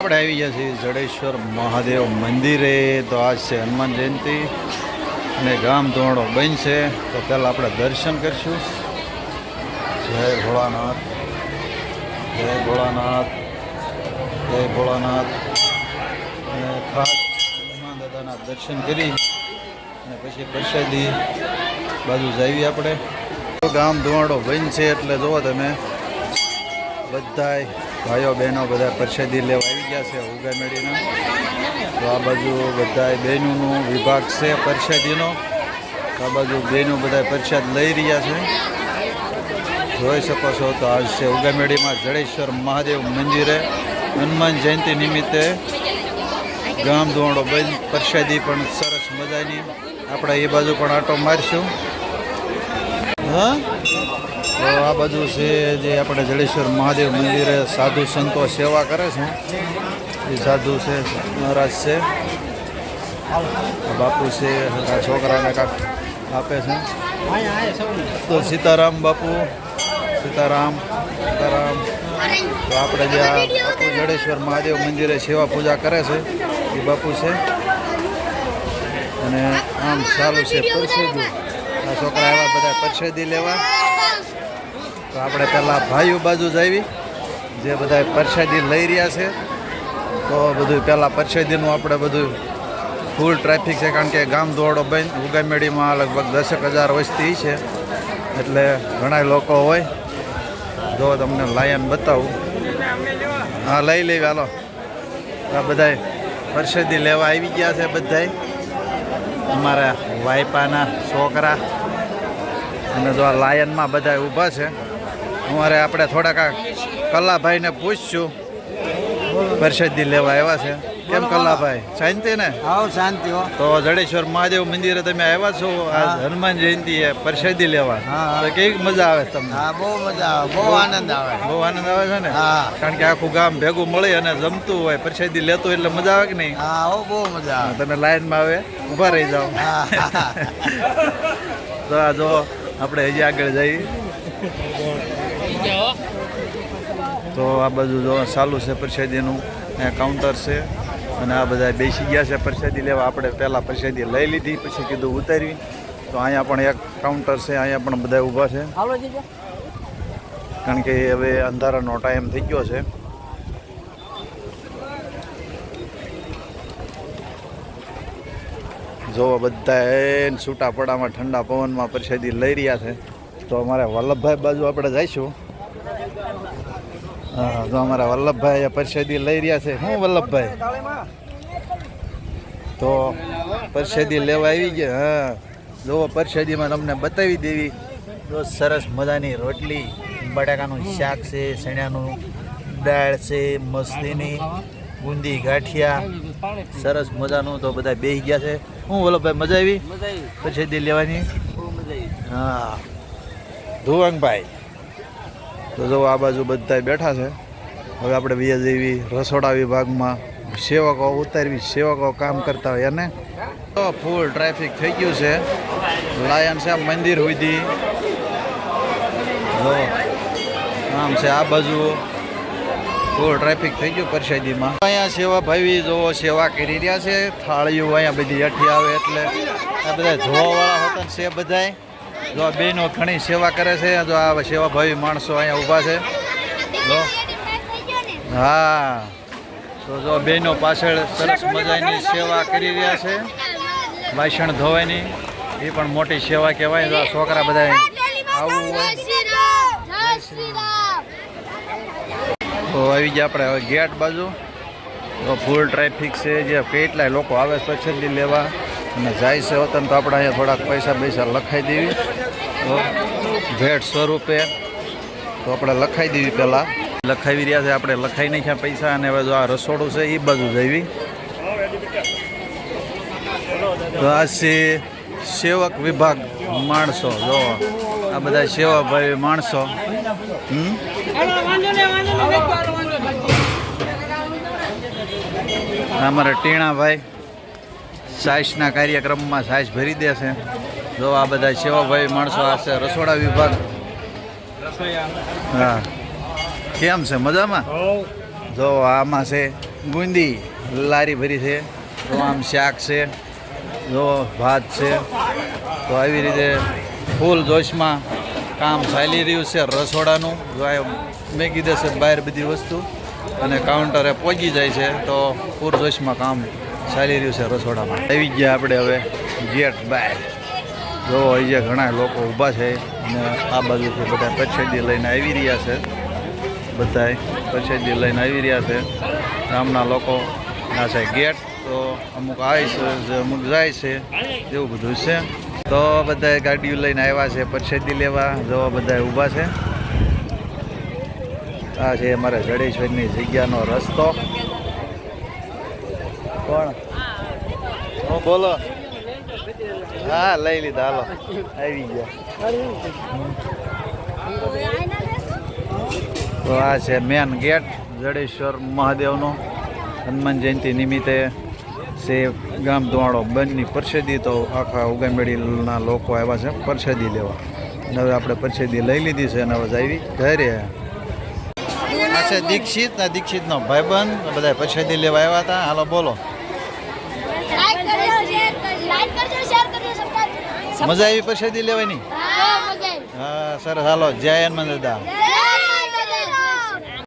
આપણે આવી ગયા છીએ જડેશ્વર મહાદેવ મંદિરે. તો આજ છે હનુમાન જયંતિ અને ગામ ધોરણો બનશે તો પહેલાં આપણે દર્શન કરીશું. જય ભોળાનાથ જય ભોળાનાથ જય ભોળાનાથ. અને ખાસ હનુમાન દાદાના દર્શન કરી અને પછી પ્રસાદી બાજુ જાવી આપણે. ગામ ધોવાડો બનશે એટલે જુઓ તમે. બધાય ભાઈઓ બહેનો બધા પરસેદી લેવા આવી ગયા છે ઉગા મેળીના. તો આ બાજુ બધાય બહેનોનો વિભાગ છે પરસેદીનો. તો આ બાજુ બહેનો બધા પરસાદ લઈ રહ્યા છે. જોઈ શકો છો તો આજ છે ઉગામેડીમાં જડેશ્વર મહાદેવ મંદિરે હનુમાન જયંતિ નિમિત્તે ગામ ધોરણો બંધ, પરસાદી પણ સરસ મજાની. આપણે એ બાજુ પણ આટો મારશું. હા? તો આ બાજુ છે જે આપણે જડેશ્વર મહાદેવ મંદિરે સાધુ સંતો સેવા કરે છે. એ સાધુ છે, મહારાજ છે. બાપુ છે છોકરાને કાંક આપે છે. તો સીતારામ બાપુ, સીતારામ સીતારામ. તો આપણે જે આ બાપુ જડેશ્વર મહાદેવ મંદિરે સેવા પૂજા કરે છે, એ બાપુ છે. અને આમ સારું છે, પરસેદું. આ છોકરા એવા બધા પરસેદી લેવા. આપણે પહેલાં ભાઈઓ બાજુ જ આવી. જે બધા પરસાદી લઈ રહ્યા છે. તો બધું પહેલાં પરસાદીનું આપણે બધું ફૂલ ટ્રાફિક છે, કારણ કે ગામ દોડો બંધ. ઉગામેડીમાં લગભગ દસેક હજાર વસ્તી છે. એટલે ઘણા લોકો હોય. જો તમને લાયન બતાવું. હા, લઈ લેવી હાલો. આ બધાય પરસાદી લેવા આવી ગયા છે બધાય. અમારા વાઈપાના છોકરા. અને જો આ લાયનમાં બધા ઊભા છે. અમારે આપણે થોડાક કલ્લાભાઈને પૂછશું. પરસાદી લેવા આવ્યા છે. કેમ કલાભાઈ શાંતિ ને? હા શાંતિ હો. તો જડેશ્વર મહાદેવ મંદિરે તમે આવ્યા છો? આ હનુમાન જયંતિ એ પરસાદી લેવા. તો કેવી મજા આવે તમને? હા બહુ મજા આવે બહુ આનંદ આવે. બહુ આનંદ આવે છે ને? હા. કારણ કે આખું ગામ ભેગું મળી અને જમતું હોય પરસાદી લેતું એટલે મજા આવે કે નહીં? હા બહુ મજા આવે. તમે લાઈનમાં આવે ઊભા રહી જાઓ. તો આ જો આપણે હજી આગળ જઈએ. તો આ બાજુ જો ચાલુ છે પ્રસાદીનું કાઉન્ટર છે. અને આ બધા બેસી ગયા છે પ્રસાદી લેવા. આપણે પહેલાં પ્રસાદી લઈ લીધી પછી કીધું ઉતારવી. તો અહીંયા પણ એક કાઉન્ટર છે અહીંયા પણ બધા ઊભા છે. કારણ કે હવે અંધારાનો ટાઈમ થઈ ગયો છે. જો બધા એને છૂટા પડામાં ઠંડા પવનમાં પ્રસાદી લઈ રહ્યા છે. તો અમારે વલ્લભભાઈ બાજુ આપણે જઈશું. તો અમારા વલ્લભભાઈ પ્રસાદી લઈ રહ્યા છે. હું વલ્લભભાઈ? તો પરિષદી લેવા આવી ગયા, હા. જો પ્રસાદીમાં તમને બતાવી દેવી. તો સરસ મજાની રોટલી, બટાકાનું શાક છે ચણાનું દાળ છે મસ્તીની બુંદી ગાંઠિયા, સરસ મજાનું તો બધા બેસી ગયા છે. હું વલ્લભભાઈ, મજા આવી? પ્રસાદી લેવાની? હા. ધુવંગભાઈ તો જો આ બાજુ બધા બેઠા છે. હવે આપણે વ્યાજ એવી રસોડા વિભાગમાં સેવકો, ઉતારવી સેવકો કામ કરતા હોય એને. તો ફૂલ ટ્રાફિક થઈ ગયું છે. લાયન છે, મંદિર સુધી. જો, આમ છે આ બાજુ. ફૂલ ટ્રાફિક થઈ ગયું પરસાદીમાં અહીંયા સેવા ભાવી જો સેવા કરી રહ્યા છે. થાળીઓ અહીંયા બધી હેઠી આવે એટલે. આ બધા ધોવાવાળા હોતા છે બધાય. જો આ બેનો ઘણી સેવા કરે છે. જો આ સેવા ભાવી માણસો અહીંયા ઊભા છે. જો હા. તો જો બેનો પાછળ સરસ મજાની સેવા કરી રહ્યા છે. વાસણ ધોવાની. એ પણ મોટી સેવા કહેવાય. જો આ છોકરા બધા આવું હોય. તો આવી ગયા આપણે હવે ગેટ બાજુ. તો ફૂલ ટ્રાફિક છે. જે કેટલાય લોકો આવે સ્વચ્છંદી લેવા. અને જાય છે વતન તો આપણે અહીંયા થોડાક પૈસા પૈસા લખાઈ દેવી. તો ભેટ સ્વરૂપે તો આપણે લખાઈ દેવી પહેલાં. લખાવી રહ્યા છે, આપણે લખાઈ નાખ્યા પૈસા અને હવે જો આ રસોડું છે એ બાજુ જઈવી. તો આ સેવક વિભાગ માણસો, જો આ બધા સેવા ભાઈ માણસો. હમ? અમારા ટીણાભાઈ સાઈસના કાર્યક્રમમાં સાઈસ ભરી દે છે. જો આ બધા સેવાભાઈ માણસો આ છે, રસોડા વિભાગ. હા. કેમ છે? મજામાં? જો આમાં છે બુંદી લારી ભરી છે. તો આમ શાક છે, જો ભાત છે. તો આવી રીતે ફૂલ જોશમાં કામ ચાલી રહ્યું છે રસોડાનું. જો આ મેગી દેશે બહાર બધી વસ્તુ અને કાઉન્ટરે પહોંચી જાય છે, તો પૂરજોશમાં કામ ચાલી રહ્યું છે રસોડામાં. આવી ગયા આપણે હવે ગેટ બહાર જો અહીંયા ઘણા લોકો ઊભા છે અને આ બાજુથી બધા પછેડી લઈને આવી રહ્યા છે. બધાય પછેડી લઈને આવી રહ્યા છે. ગામના લોકો ના છે ગેટ, તો અમુક આવે છે અમુક જાય છે, એવું બધું છે. તો બધા ગાડીઓ લઈને આવ્યા છે પછેડી લેવા. જો બધા ઊભા છે. આ છે અમારા જડેશ્વરની જગ્યાનો રસ્તો. કોણ? હું બોલો. હા લઈ લીધા હાલો. આવી ગયા. તો આ છે મેન ગેટ જડેશ્વર મહાદેવનો. હનુમાન જયંતિ નિમિત્તે સે ગામ ધોવાડો બંધની પરસેદી તો આખા ઉગામેડીના લોકો આવ્યા છે પરસેદી લેવા. અને હવે આપણે પરસેદી લઈ લીધી છે અને હવે આવી ઘરે. આ છે દીક્ષિત ને દીક્ષિતનો ભાઈબંધ. બધા પરસેદી લેવા આવ્યા હતા. હાલો બોલો. મજા આવી પરસેદી લેવાની? હા સર સરસ. હાલો જય હનુમાન દાદા